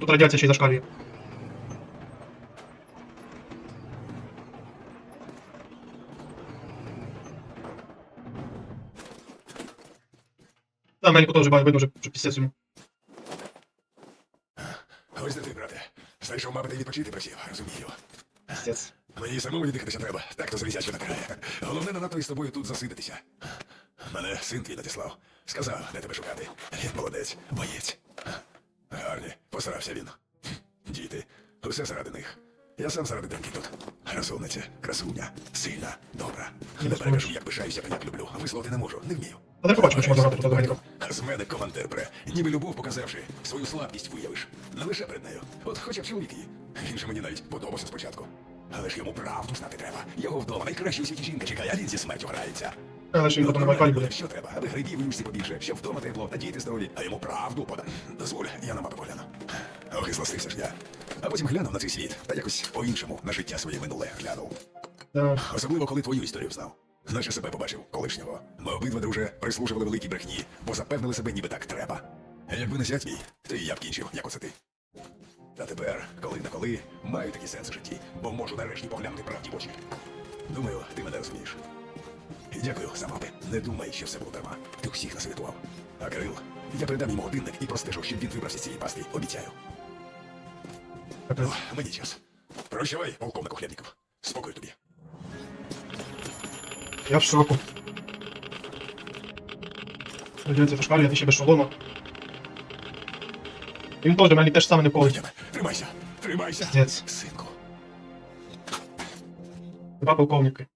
Тут радіація ще й зашкалює. Та Мельку теж видно вже, що пісець йому. Ось де ти, брате. Знайшов мабити відпочити просів, розумію. Пісець. Мені самому віддихатися треба, так то залізяче натирає. Головне не надто із тобою тут засидитися. Мене син твій надіслав. Сказав, де тебе шукати. Він молодець, боєць. Гарні, постарався він. Діти, усе заради них. Я сам заради доньки тут. Розумниця, красуня, сильна, добра. Не перекажу, як пишаюся як люблю. Висловити не можу, не вмію. Та не побачимо, що можна тут Домініком. А з мене командир пре. Ніби любов показавши, свою слабкість виявиш. Не лише перед нею. От хоча б чоловік її. Він же мені навіть подобався спочатку. Але ж йому правду знати треба. Його вдома найкраща у світі жінка чекає, а він зі смертю грається. Але ж він потім на Майкалі буде. Що треба, аби грибів і побільше, щоб вдома тепло, та діти здорові, а йому правду пода. Дозволь, я на і злостився ж я. А потім глянув на цей світ, та якось по-іншому на життя своє минуле глянув. Особливо, коли твою історію знав. Наче себе побачив колишнього. Ми обидва друже прислужували великій брехні, бо запевнили себе, ніби так треба. Якби не зять мій, то і я б кінчив, як оце ти. Та тепер, коли на коли, маю такий сенс у житті, бо можу нарешті поглянути правді в очі. Думаю, ти мене розумієш. Дякую за мапи. Не думай, що все було дарма. Ти всіх насвятував. А Кирил, я передам йому годинник і простежу, щоб він вибрався з цієї пастки. Обіцяю. Капець. О, мені час. Прощавай, полковнику Хлебніков. Спокою тобі. Я в шоку. Радіація зашкалює, ти ще без шолома. І він теж, Мельник теж саме не поводить. Потім, тримайся, тримайся. Пиздец. Синку. Два полковники.